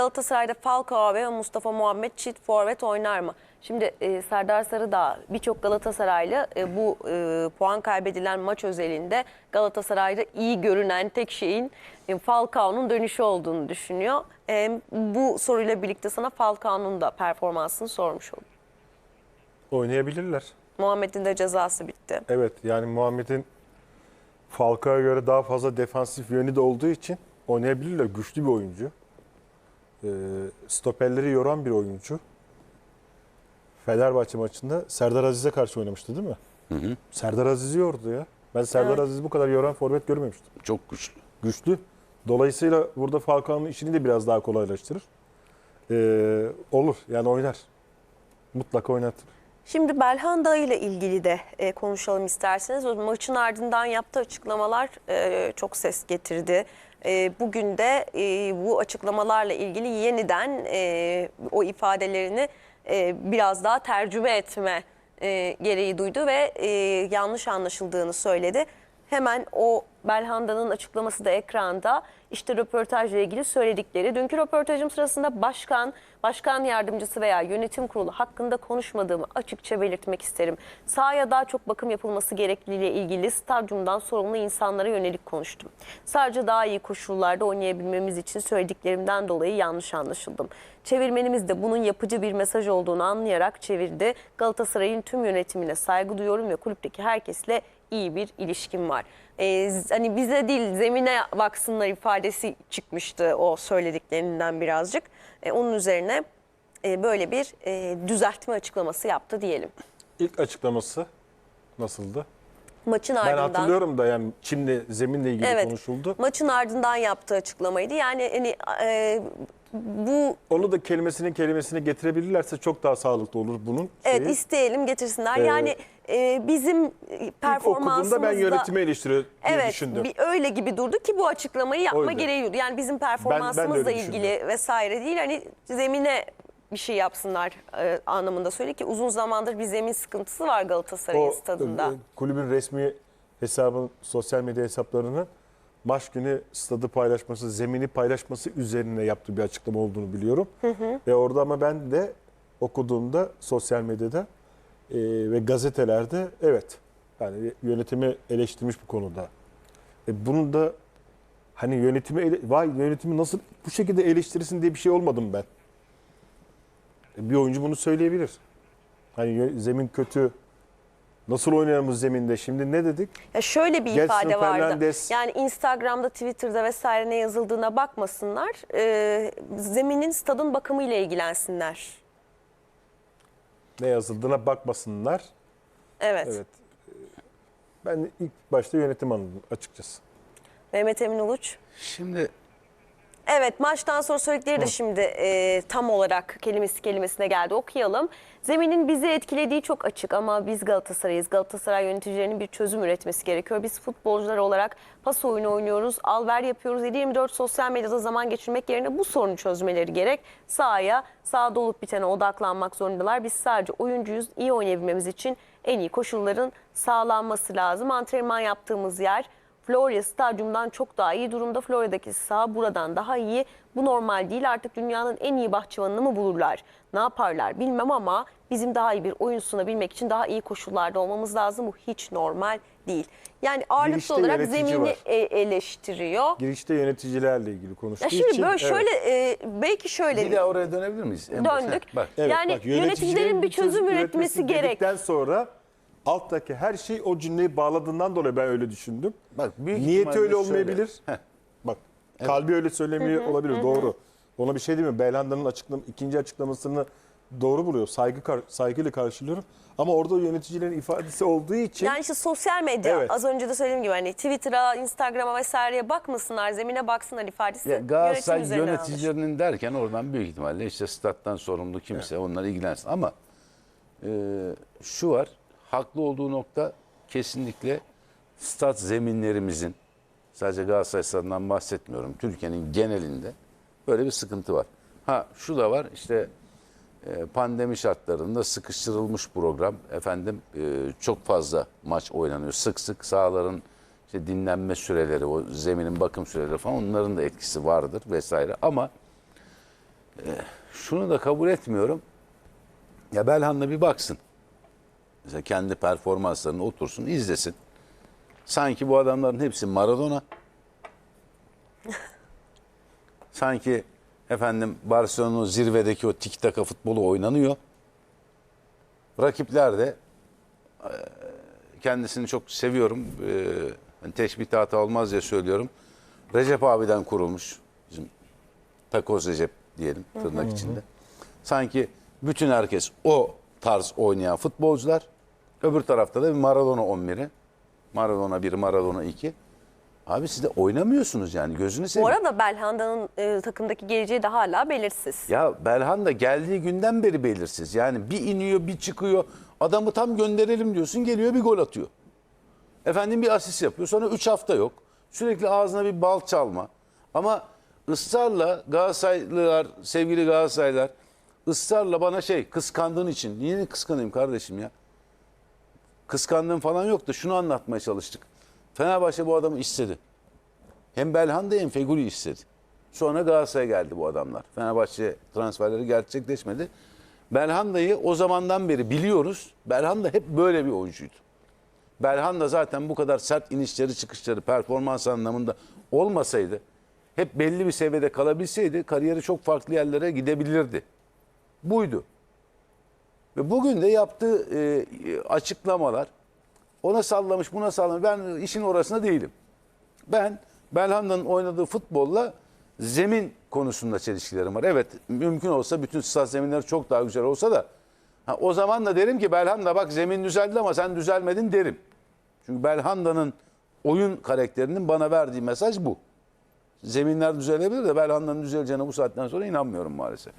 Galatasaray'da Falcao ve Mustafa Muhammed çift forvet oynar mı? Şimdi e, Serdar Sarıdağ birçok Galatasaraylı e, bu e, puan kaybedilen maç özelinde Galatasaray'da iyi görünen tek şeyin e, Falcao'nun dönüşü olduğunu düşünüyor. E, bu soruyla birlikte sana Falcao'nun da performansını sormuş oldum. Oynayabilirler. Muhammed'in de cezası bitti. Evet yani Muhammed'in Falcao'ya göre daha fazla defansif yönü de olduğu için oynayabilirler. Güçlü bir oyuncu. Ee, stoperleri yoran bir oyuncu. Fenerbahçe maçında Serdar Aziz'e karşı oynamıştı değil mi? Serdar Aziz'i yordu ya. Ben Serdar Evet. Aziz'i bu kadar yoran forvet görmemiştim. Çok güçlü. Güçlü. Dolayısıyla burada Falcao'nun işini de biraz daha kolaylaştırır. Ee, olur yani oynar. Mutlaka oynatır. Şimdi Belhanda ile ilgili de e, konuşalım isterseniz. O maçın ardından yaptığı açıklamalar e, çok ses getirdi. E, bugün de e, bu açıklamalarla ilgili yeniden e, o ifadelerini e, biraz daha tercüme etme e, gereği duydu ve e, yanlış anlaşıldığını söyledi. Hemen o Belhanda'nın açıklaması da ekranda. İşte röportajla ilgili söyledikleri. Dünkü röportajım sırasında başkan, başkan yardımcısı veya yönetim kurulu hakkında konuşmadığımı açıkça belirtmek isterim. Sahaya daha çok bakım yapılması gerekliliğiyle ilgili stadyumdan sorumlu insanlara yönelik konuştum. Sadece daha iyi koşullarda oynayabilmemiz için söylediklerimden dolayı yanlış anlaşıldım. Çevirmenimiz de bunun yapıcı bir mesaj olduğunu anlayarak çevirdi. Galatasaray'ın tüm yönetimine saygı duyuyorum ve kulüpteki herkesle iyi bir ilişkim var. Ee, hani bize değil zemine baksınlar ifadesi çıkmıştı o söylediklerinden birazcık. Ee, onun üzerine e, böyle bir e, düzeltme açıklaması yaptı diyelim. İlk açıklaması nasıldı? Maçın Ben ardından hatırlıyorum da yani Çin'le zeminle ilgili Evet. konuşuldu. maçın ardından yaptığı açıklamaydı. Yani hani e, bu Onu da kelimesinin kelimesine getirebilirlerse çok daha sağlıklı olur bunun. evet şeyi. isteyelim getirsinler. Ee, yani e, bizim İlk performansımızda ben yönetimi eleştiriyor diye Evet, düşündüm. bir öyle gibi durdu ki bu açıklamayı yapma Oydu. gereği duydu. Yani bizim ben performansımızla öyle ilgili vesaire değil. Hani zemine bir şey yapsınlar e, anlamında söyle ki uzun zamandır bir zemin sıkıntısı var Galatasaray'ın stadında. e, kulübün resmi hesabın sosyal medya hesaplarının maç günü stadı paylaşması, zemini paylaşması üzerine yaptığı bir açıklama olduğunu biliyorum. Ve orada ama ben de okuduğumda sosyal medyada e, ve gazetelerde evet yani yönetimi eleştirmiş bu konuda. E, bunu da hani yönetimi vay yönetimi nasıl bu şekilde eleştirirsin diye bir şey olmadım ben. Bir oyuncu bunu söyleyebilir. Hani zemin kötü. Nasıl oynayalım zeminde? Şimdi ne dedik? Ya şöyle bir Gelson ifade vardı. Fernandes. Yani Instagram'da, Twitter'da vesaire ne yazıldığına bakmasınlar. E, zeminin stadın bakımıyla ilgilensinler. Ne yazıldığına bakmasınlar. Evet. Evet. Ben ilk başta yönetim anladım açıkçası. Mehmet Emin Uluç. Şimdi Evet maçtan sonra söyledikleri de şimdi e, tam olarak kelimesi kelimesine geldi okuyalım. Zeminin bizi etkilediği çok açık ama biz Galatasaray'ız. Galatasaray yöneticilerinin bir çözüm üretmesi gerekiyor. Biz futbolcular olarak pas oyunu oynuyoruz, alver yapıyoruz. 7-24 sosyal medyada zaman geçirmek yerine bu sorunu çözmeleri gerek. Sahaya, sahada olup bitene odaklanmak zorundalar. Biz sadece oyuncuyuz. İyi oynayabilmemiz için en iyi koşulların sağlanması lazım. Antrenman yaptığımız yer Florya stadyumdan çok daha iyi durumda. Florya'daki saha buradan daha iyi. Bu normal değil. Artık dünyanın en iyi bahçıvanını mı bulurlar? Ne yaparlar bilmem ama bizim daha iyi bir oyun sunabilmek için daha iyi koşullarda olmamız lazım. Bu hiç normal değil. Yani ağırlıklı Girişte olarak yönetici zemini var. e- eleştiriyor. Girişte yöneticilerle ilgili konuştuğu Ya şimdi için. böyle evet. şöyle e, belki şöyle bir daha oraya dönebilir miyiz? En başa? döndük. Bak, Evet, yani bak, yöneticilerin bir çözüm üretmesi gerek. dedikten sonra alttaki her şey o cümleyi bağladığından dolayı ben öyle düşündüm. Bak, büyük Niyeti ihtimalle öyle olmayabilir. Heh. Bak kalbi öyle söylemiyor olabilir doğru. Ona bir şey demiyorum. Belhanda'nın açıklam ikinci açıklamasını doğru buluyor. Saygı kar- saygıyla karşılıyorum. Ama orada yöneticilerin ifadesi olduğu için Yani işte sosyal medya Evet. az önce de söylediğim gibi hani Twitter'a, Instagram'a vesaireye bakmasınlar, zemine baksınlar ifadesi Ya Galatasaray yönetim üzerine almış. yöneticilerinin derken oradan büyük ihtimalle işte stat'tan sorumlu kimse onlar ilgilensin. Ama e, şu var, haklı olduğu nokta kesinlikle stat zeminlerimizin, sadece Galatasaray stadından bahsetmiyorum, Türkiye'nin genelinde böyle bir sıkıntı var. Ha şu da var işte e, pandemi şartlarında sıkıştırılmış program. Efendim e, çok fazla maç oynanıyor. Sık sık sahaların işte dinlenme süreleri, o zeminin bakım süreleri falan onların da etkisi vardır vesaire. Ama şunu da kabul etmiyorum. Ya Belhanda bir baksın. Kendi performanslarını otursun, izlesin. Sanki bu adamların hepsi Maradona. Sanki efendim Barcelona'nın zirvedeki o tiki taka futbolu oynanıyor. Rakipler de e, kendisini çok seviyorum. E, hani teşbih hata olmaz diye söylüyorum. Recep abiden kurulmuş. Bizim takoz Recep diyelim tırnak içinde. Sanki bütün herkes o tarz oynayan futbolcular. Öbür tarafta da bir Maradona 11'i. Maradona 1, Maradona 2. Abi siz de oynamıyorsunuz yani gözünü Bu seveyim. arada Belhanda'nın e, takımdaki geleceği de hala belirsiz. Ya Belhanda geldiği günden beri belirsiz. Yani bir iniyor bir çıkıyor. Adamı tam gönderelim diyorsun geliyor bir gol atıyor. Efendim bir asist yapıyor. Sonra 3 hafta yok. Sürekli ağzına bir bal çalma. Ama ısrarla Galatasaraylılar, sevgili Galatasaraylılar ısrarla bana şey kıskandığın için. Niye kıskanayım kardeşim ya? Kıskandığım falan yok da şunu anlatmaya çalıştık. Fenerbahçe bu adamı istedi. Hem Belhanda hem Feguli istedi. Sonra Galatasaray'a geldi bu adamlar. Fenerbahçe transferleri gerçekleşmedi. Belhanda'yı o zamandan beri biliyoruz. Belhanda hep böyle bir oyuncuydu. Belhanda zaten bu kadar sert inişleri çıkışları performans anlamında olmasaydı hep belli bir seviyede kalabilseydi kariyeri çok farklı yerlere gidebilirdi. Buydu. Ve bugün de yaptığı e, açıklamalar ona sallamış buna sallamış ben işin orasında değilim. Ben Belhanda'nın oynadığı futbolla zemin konusunda çelişkilerim var. Evet mümkün olsa bütün stat zeminleri çok daha güzel olsa da ha, o zaman da derim ki Belhanda bak zemin düzeldi ama sen düzelmedin derim. Çünkü Belhanda'nın oyun karakterinin bana verdiği mesaj bu. Zeminler düzelebilir de Belhanda'nın düzeleceğine bu saatten sonra inanmıyorum maalesef.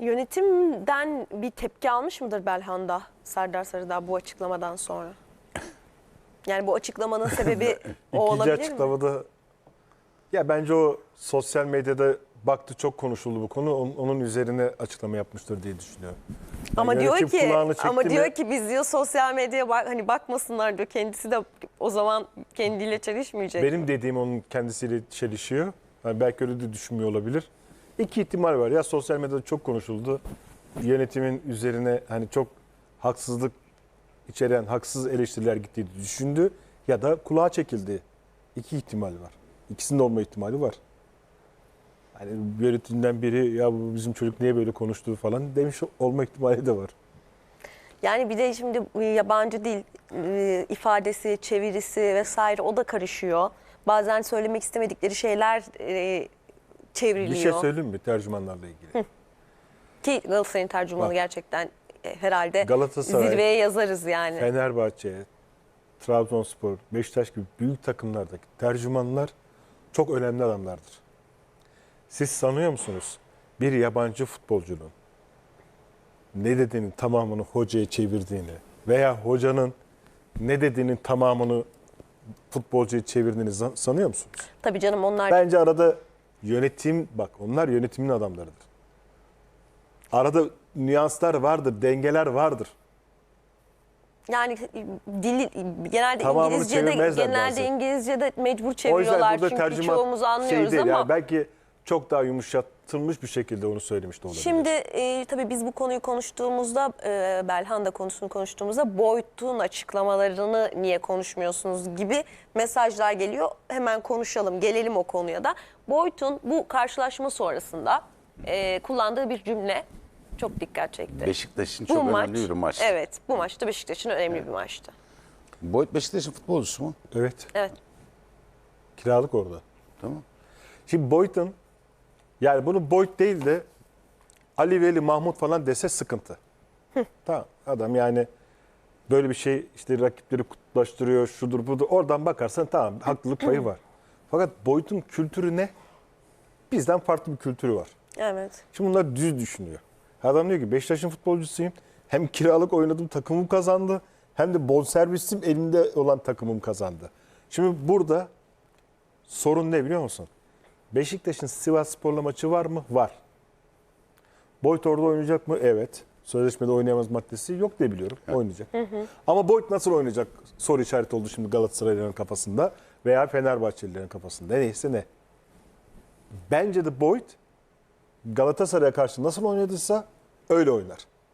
Yönetimden bir tepki almış mıdır Belhanda Serdar Sarıdağ bu açıklamadan sonra? Yani bu açıklamanın sebebi o İkinci olabilir mi? açıklamada ya bence o sosyal medyada baktı çok konuşuldu bu konu. Onun, onun üzerine açıklama yapmıştır diye düşünüyorum. Ama Yani diyor yönetim ki ama mi- diyor ki biz diyor sosyal medyaya bak, hani bakmasınlar diyor. Kendisi de o zaman kendiyle çelişmeyecek. Benim dediğim onun kendisiyle çelişiyor. Yani belki öyle de düşünmüyor olabilir. İki ihtimal var. Ya sosyal medyada çok konuşuldu. Yönetimin üzerine hani çok haksızlık içeren haksız eleştiriler gittiği düşündü. Ya da kulağa çekildi. İki ihtimal var. İkisinin de olma ihtimali var. Hani yönetimden biri ya bu bizim çocuk niye böyle konuştu falan demiş olma ihtimali de var. Yani bir de şimdi yabancı dil e, ifadesi, çevirisi vesaire o da karışıyor. Bazen söylemek istemedikleri şeyler e, Bir çevriliyor. şey söyleyeyim mi tercümanlarla ilgili? Ki Galatasaray'ın tercümanı Bak. gerçekten e, herhalde Galatasaray, zirveye yazarız yani. Fenerbahçe, Trabzonspor, Beşiktaş gibi büyük takımlardaki tercümanlar çok önemli adamlardır. Siz sanıyor musunuz bir yabancı futbolcunun ne dediğinin tamamını hocaya çevirdiğini veya hocanın ne dediğinin tamamını futbolcuya çevirdiğini san- sanıyor musunuz? Tabii canım onlar Bence arada yönetim bak onlar yönetimin adamlarıdır. Arada nüanslar vardır, dengeler vardır. yani dili genelde Tamamını İngilizce'de çevirmezler genelde bazen. İngilizce'de mecbur O yüzden çeviriyorlar burada çünkü tercüman çoğumuz anlıyoruz şey değil. ama Yani belki çok daha yumuşatılmış bir şekilde onu söylemiş de olabilir. Şimdi e, tabii biz bu konuyu konuştuğumuzda, e, Belhanda konusunu konuştuğumuzda Boyd'un açıklamalarını niye konuşmuyorsunuz gibi mesajlar geliyor. Hemen konuşalım, gelelim o konuya da. Boyd'un bu karşılaşma sonrasında e, kullandığı bir cümle çok dikkat çekti. Beşiktaş için çok önemli bir maç. Evet, bu maçta Beşiktaş için önemli bir maçtı. Boyd Beşiktaş'ın futbolcusu mu? Evet. Evet. Kiralık orada. Tamam. Şimdi Boyd'un yani bunu Boyd değil de Ali Veli Mahmut falan dese sıkıntı. tamam adam yani böyle bir şey işte rakipleri kutlaştırıyor şudur budur oradan bakarsan tamam haklılık payı var. Fakat Boyd'un kültürü ne? Bizden farklı bir kültürü var. Evet. Şimdi bunlar düz düşünüyor. Adam diyor ki Beşiktaş'ın futbolcusuyum. Hem kiralık oynadım takımım kazandı. Hem de bonservisim elimde olan takımım kazandı. Şimdi burada sorun ne biliyor musun? Beşiktaş'ın Sivas Spor'la maçı var mı? Var. Boyd orada oynayacak mı? Evet. Sözleşmede oynayamaz maddesi yok diye biliyorum. Oynayacak. Ama Boyd nasıl oynayacak? Soru işareti oldu şimdi Galatasaraylıların kafasında veya Fenerbahçelilerin kafasında. Neyse ne. Bence de Boyd Galatasaray'a karşı nasıl oynadıysa öyle oynar.